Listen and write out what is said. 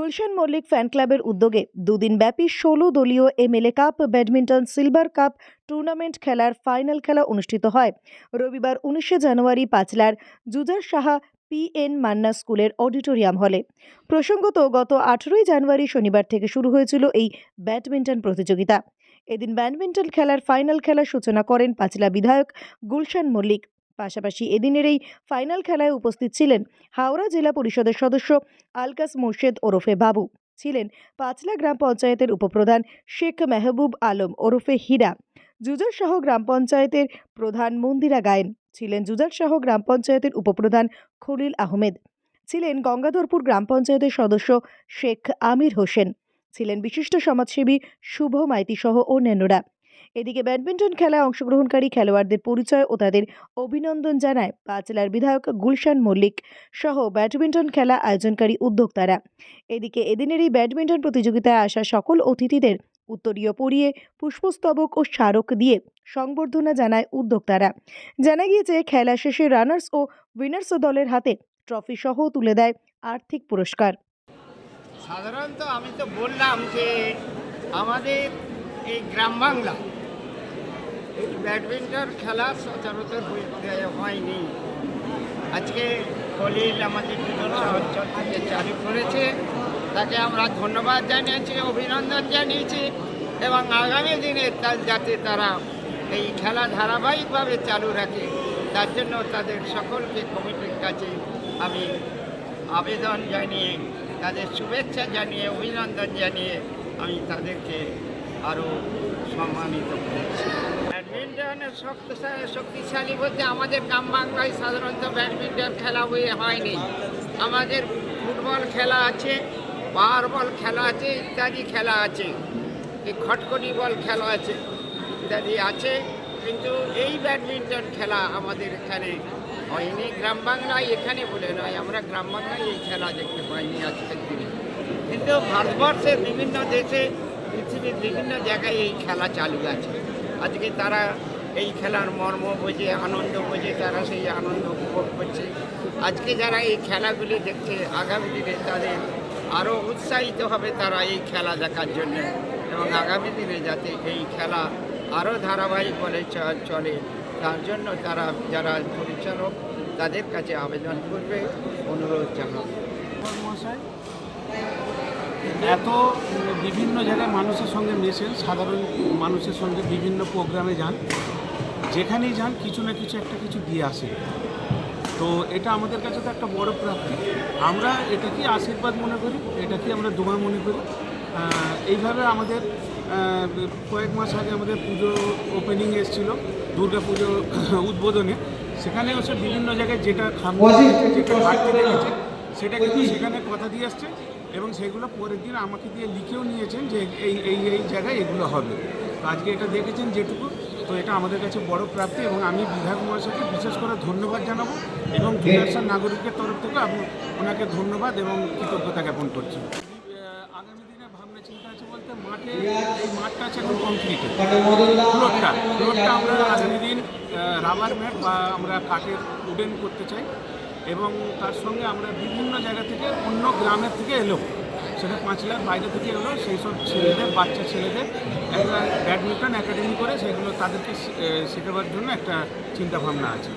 Gulshan Mallick fan ক্লাবের উদ্যোগে দুদিনব্যাপী ষোলো দলীয় MLA cup badminton silver cup tournament খেলার ফাইনাল খেলা অনুষ্ঠিত হয়। রবিবার উনিশে জানুয়ারি পাঁচলার জুজার সাহা পি এন মান্না স্কুলের অডিটোরিয়াম হলে প্রসঙ্গত, গত আঠেরোই জানুয়ারি শনিবার থেকে শুরু হয়েছিল এই ব্যাডমিন্টন প্রতিযোগিতা। এদিন ব্যাডমিন্টন খেলার ফাইনাল খেলার সূচনা করেন পাঁচলা বিধায়ক গুলশান মল্লিক। পাশাপাশি এদিনের এই ফাইনাল খেলায় উপস্থিত ছিলেন হাওড়া জেলা পরিষদের সদস্য আলকাস মোর্শেদ ওরফে বাবু। ছিলেন পাঁচলা গ্রাম পঞ্চায়েতের উপপ্রধান শেখ মেহবুব আলম ওরফে হীরা। জুজার জুজারসহ গ্রাম পঞ্চায়েতের প্রধান মন্দিরা গায়েন। ছিলেন জুজারসহ গ্রাম পঞ্চায়েতের উপপ্রধান খলিল আহমেদ। ছিলেন গঙ্গাধরপুর গ্রাম পঞ্চায়েতের সদস্য শেখ আমির হোসেন। ছিলেন বিশিষ্ট সমাজসেবী শুভ মাইতি সহ অন্যান্যরা। এদিকে ব্যাডমিন্টন খেলায় অংশগ্রহণকারী খেলোয়াড়দের পরিচয় ও তাদের অভিনন্দন জানায় পাঁচলার বিধায়ক গুলশান মল্লিক সহ ব্যাডমিন্টন খেলা আয়োজনকারী উদ্যোক্তারা। এদিকে এদিনের এই ব্যাডমিন্টন প্রতিযোগিতায় আসা সকল অতিথিদের উত্তরীয় পরিয়ে, পুষ্পস্তবক ও স্মারক দিয়ে সংবর্ধনা জানায় উদ্যোক্তারা। জানা গিয়েছে, খেলা শেষে রানার্স ও উইনার্স দলের হাতে ট্রফি সহ তুলে দেয় আর্থিক পুরস্কার। সাধারণত আমি তো বললাম যে আমাদের এই গ্রাম বাংলা ব্যাডমিন্টন খেলা সচরাচর হয়নি। আজকে খলিল আমাদের দুজন অঞ্চল থেকে চালু করেছে। তাকে আমরা ধন্যবাদ জানিয়েছি, অভিনন্দন জানিয়েছি এবং আগামী দিনে তার যাতে তারা এই খেলা ধারাবাহিকভাবে চালু রাখে, তার জন্য তাদের সকলকে কমিটির কাছে আমি আবেদন জানিয়ে, তাদের শুভেচ্ছা জানিয়ে, অভিনন্দন জানিয়ে আমি তাদেরকে আরও সম্মানিত করেছি ব্যাডমিন্টনের শক্তিশালী বলতে আমাদের গ্রাম বাংলায় সাধারণত ব্যাডমিন্টন খেলা হয়ে হয়নি। আমাদের ফুটবল খেলা আছে, পাওয়ার বল খেলা আছে, ইত্যাদি খেলা আছে। এই খটখটি বল খেলা আছে, ইত্যাদি আছে। কিন্তু এই ব্যাডমিন্টন খেলা আমাদের এখানে হয়নি। গ্রাম বাংলায় এখানে বলে নয়, আমরা গ্রাম বাংলায় এই খেলা দেখতে পাইনি আজকের দিনে। কিন্তু ভারতবর্ষের বিভিন্ন দেশে, পৃথিবীর বিভিন্ন জায়গায় এই খেলা চালু আছে। আজকে তারা এই খেলার মর্ম বোঝে, আনন্দ বোঝে, তারা সেই আনন্দ উপভোগ করছে। আজকে যারা এই খেলাগুলি দেখছে আগামী দিনে তাদের আরও উৎসাহিত হবে তারা এই খেলা দেখার জন্য। এবং আগামী দিনে যাতে এই খেলা আরও ধারাবাহিক বলে চলে, তার জন্য তারা যারা পরিচালক তাদের কাছে আবেদন করবে, অনুরোধ জানাবে। এত বিভিন্ন জায়গায় মানুষের সঙ্গে মেশেন সাধারণ মানুষের সঙ্গে বিভিন্ন প্রোগ্রামে যান। যেখানেই যান কিছু না কিছু একটা কিছু দিয়ে আসে। তো এটা আমাদের কাছে তো একটা বড় প্রাপ্তি। আমরা এটা কি আশীর্বাদ মনে করি এটা কি আমরা দোয়া মনে করি। এইভাবে আমাদের কয়েক মাস আগে আমাদের পুজো ওপেনিং এসেছিল দুর্গা পুজো উদ্বোধনে। সেখানে হচ্ছে বিভিন্ন জায়গায় যেটা ঘাটতি রেখেছে সেটা কিন্তু সেখানে কথা দিয়ে আসছে। এবং সেগুলো পরের দিন আমাকে দিয়ে লিখেও নিয়েছেন যে এই এই এই জায়গায় এগুলো হবে। তো আজকে এটা দেখেছেন যেটুকু তো এটা আমাদের কাছে বড় প্রাপ্তি এবং আমি বিধায়ক মহাশয়কে বিশেষ করে ধন্যবাদ জানাব এবং জুনিয়রসার নাগরিকের তরফ থেকে আমি ওনাকে ধন্যবাদ এবং কৃতজ্ঞতা জ্ঞাপন করছি। আগামী দিনে ভাবনা চিন্তা আছে বলতে মাঠে এই মাঠটা আছে এখন কংক্রিটে ফ্লোরটা ফ্লোরটা আমরা আগামী দিন রাবার ম্যাট বা আমরা কাঠের উডেন করতে চাই এবং তার সঙ্গে আমরা বিভিন্ন জায়গা থেকে অন্য গ্রামের থেকে এলো। সেটা পাঁচ লাখ বাইরে থেকে এলো, সেই সব ছেলেদের, বাচ্চা ছেলেদের একটা ব্যাডমিন্টন একাডেমি করে সেগুলো তাদেরকে শেখাবার জন্য একটা চিন্তাভাবনা আছে।